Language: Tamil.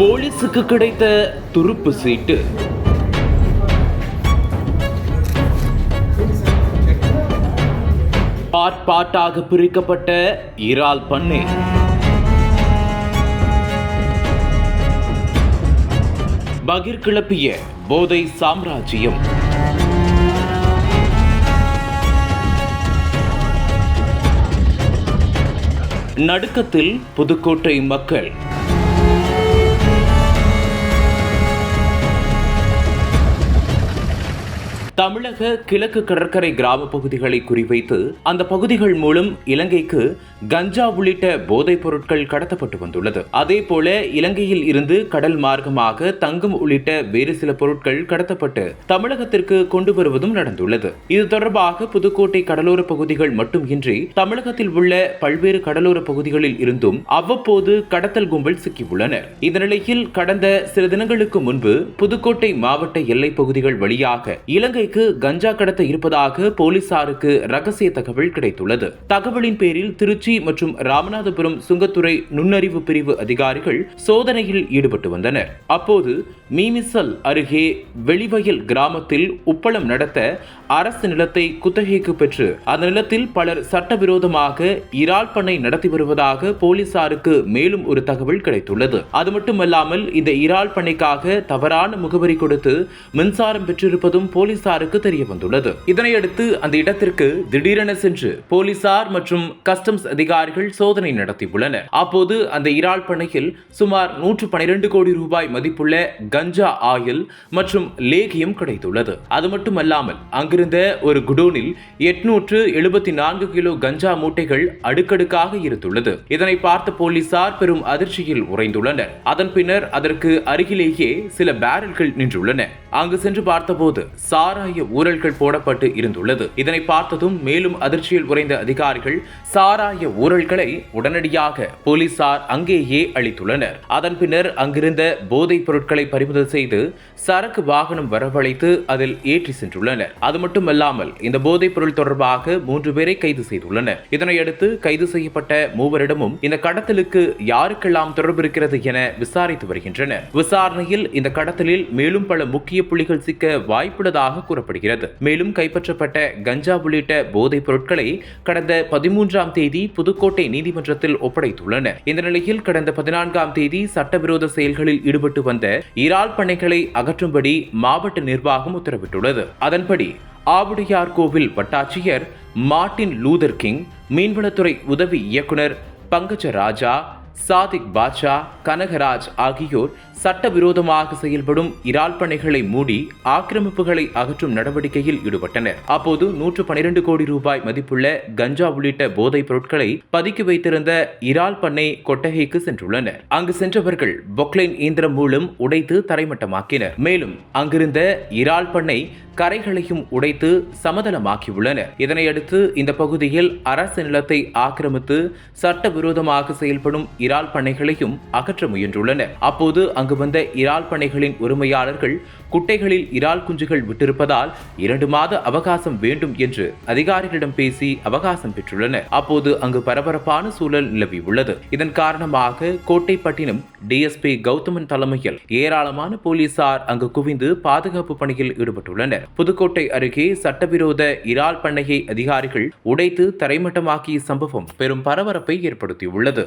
போலீஸுக்கு கிடைத்த துருப்பு சீட்டு. பாட் பாட்டாக பிரிக்கப்பட்ட இறால் பண்ணை. பகிர் கிளப்பிய போதை சாம்ராஜ்யம். நடுக்கத்தில் புதுக்கோட்டை மக்கள். தமிழக கிழக்கு கடற்கரை கிராம பகுதிகளை குறிவைத்து அந்த பகுதிகள் மூலம் இலங்கைக்கு கஞ்சா உள்ளிட்ட போதைப் பொருட்கள் கடத்தப்பட்டு வந்துள்ளது. அதே போல இலங்கையில் இருந்து கடல் மார்க்கமாக தங்கம் உள்ளிட்ட வேறு சில பொருட்கள் கடத்தப்பட்டு தமிழகத்திற்கு கொண்டு வருவதும் நடந்துள்ளது. இது தொடர்பாக புதுக்கோட்டை கடலோர பகுதிகள் மட்டுமின்றி தமிழகத்தில் உள்ள பல்வேறு கடலோர பகுதிகளில் இருந்தும் அவ்வப்போது கடத்தல் கும்பல் சிக்கியுள்ளனர். இந்த நிலையில் கடந்த சில தினங்களுக்கு முன்பு புதுக்கோட்டை மாவட்ட எல்லைப் பகுதிகள் வழியாக இலங்கை இலங்கைக்கு கஞ்சா கடத்த இருப்பதாக போலீசாருக்கு ரகசிய தகவல் கிடைத்துள்ளது. தகவலின் பேரில் திருச்சி மற்றும் ராமநாதபுரம் சுங்கத்துறை நுண்ணறிவு பிரிவு அதிகாரிகள் சோதனையில் ஈடுபட்டு வந்தனர். அப்போது மீமிசல் அருகே வெளிவயல் கிராமத்தில் உப்பளம் நடத்த அரசு நிலத்தை குத்தகைக்கு பெற்று அந்த நிலத்தில் பலர் சட்டவிரோதமாக இறால் பண்ணை நடத்தி வருவதாக போலீசாருக்கு மேலும் ஒரு தகவல் கிடைத்துள்ளது. அது மட்டுமல்லாமல் இந்த இறால் பண்ணைக்காக தவறான முகவரி கொடுத்து மின்சாரம் பெற்றிருப்பதும் போலீசார் போலீசாருக்கு தெரிய வந்துள்ளது இதனையடுத்து அந்த இடத்திற்கு திடீரென சென்று போலீசார் மற்றும் கஸ்டம்ஸ் அதிகாரிகள் சோதனை நடத்தியுள்ளனர். அப்போது அந்த இறால் பண்ணையில் சுமார் நூற்று பனிரெண்டு கோடி ரூபாய் மதிப்புள்ள கஞ்சா ஆயில் மற்றும் லேகியம் கிடைத்துள்ளது. அது மட்டுமல்லாமல் அங்கிருந்த ஒரு குடோனில் எட்நூற்று எழுபத்தி நான்கு கிலோ கஞ்சா மூட்டைகள் அடுக்கடுக்காக இருந்துள்ளது. இதனை பார்த்த போலீசார் பெரும் அதிர்ச்சியில் உறைந்துள்ளனர். அதன் பின்னர் அதற்கு அருகிலேயே சில பேரல்கள் நின்றுள்ளன. அங்கு சென்று பார்த்தபோது சாராய ஊழல்கள் போடப்பட்டு இருந்துள்ளது. இதனை பார்த்ததும் மேலும் அதிர்ச்சியில் உறைந்த அதிகாரிகள் சாராய ஊழல்களை உடனடியாக போலீசார் அங்கேயே அளித்துள்ளனர். அதன் பின்னர் அங்கிருந்த போதைப் பொருட்களை பறிமுதல் செய்து சரக்கு வாகனம் வரவழைத்து அதில் ஏற்றி சென்றுள்ளனர். அது மட்டுமல்லாமல் இந்த போதைப் பொருள் தொடர்பாக மூன்று பேரை கைது செய்துள்ளனர். இதனையடுத்து கைது செய்யப்பட்ட மூவரிடமும் இந்த கடத்தலுக்கு யாருக்கெல்லாம் தொடர்பு இருக்கிறது என விசாரித்து வருகின்றனர். விசாரணையில் இந்த கடத்தலில் மேலும் பல முக்கிய புள்ளிகள் சிக்க வாய்ப்புள்ளதாக கூறப்படுகிறது. மேலும் கைப்பற்றப்பட்ட கஞ்சா உள்ளிட்ட போதைப் பொருட்களை கடந்த பதிமூன்றாம் தேதி புதுக்கோட்டை நீதிமன்றத்தில் ஒப்படைத்துள்ளனர் இந்த நிலையில் கடந்த பதினான்காம் தேதி சட்டவிரோத செயல்களில் ஈடுபட்டு வந்த இறால் பண்ணைகளை அகற்றும்படி மாவட்ட நிர்வாகம் உத்தரவிட்டுள்ளது. அதன்படி ஆவுடையார் கோவில் வட்டாட்சியர் மார்டின் லூதர் கிங் மீன்வளத்துறை உதவி இயக்குனர் பங்கஜ ராஜா சாதிக் பாட்ஷா கனகராஜ் ஆகியோர் சட்டவிரோதமாக செயல்படும் இறால் பண்ணைகளை மூடி ஆக்கிரமிப்புகளை அகற்றும் நடவடிக்கையில் ஈடுபட்டனர். அப்போது நூற்று பனிரெண்டு கோடி ரூபாய் மதிப்புள்ள கஞ்சா உள்ளிட்ட போதைப் பொருட்களை பதுக்கி வைத்திருந்த இறால் பண்ணை கொட்டகைக்கு சென்றுள்ளனர். அங்கு சென்றவர்கள் பொக்லைன் இயந்திரம் மூலம் உடைத்து தரைமட்டமாக்கினர். மேலும் அங்கிருந்த இறால் பண்ணை கரைகளையும் உடைத்து சமதளமாக்கியுள்ளனர். இதனையடுத்து இந்த பகுதியில் அரசு நிலத்தை ஆக்கிரமித்து சட்டவிரோதமாக செயல்படும் இறால் பண்ணைகளையும் அகற்ற முயன்றுள்ளனர். அப்போது அங்கு வந்த இறால் பனைகளின் உரிமையாளர்கள் குட்டைகளில் இறால் குஞ்சுகள் விட்டிருப்பதால் இரண்டு மாத அவகாசம் வேண்டும் என்று அதிகாரிகளிடம் பேசி அவகாசம் பெற்றுள்ளனர். அப்போது அங்கு பரபரப்பான சூழல் நிலவியுள்ளது இதன் காரணமாக கோட்டைப்பட்டினம் டிஎஸ்பி கௌதமன் தலைமையில் ஏராளமான போலீசார் அங்கு குவிந்து பாதுகாப்பு பணியில் ஈடுபட்டுள்ளனர். புதுக்கோட்டை அருகே சட்டவிரோத இறால் பண்ணையை அதிகாரிகள் உடைத்து தரைமட்டமாக்கிய சம்பவம் பெரும் பரபரப்பை ஏற்படுத்தியுள்ளது.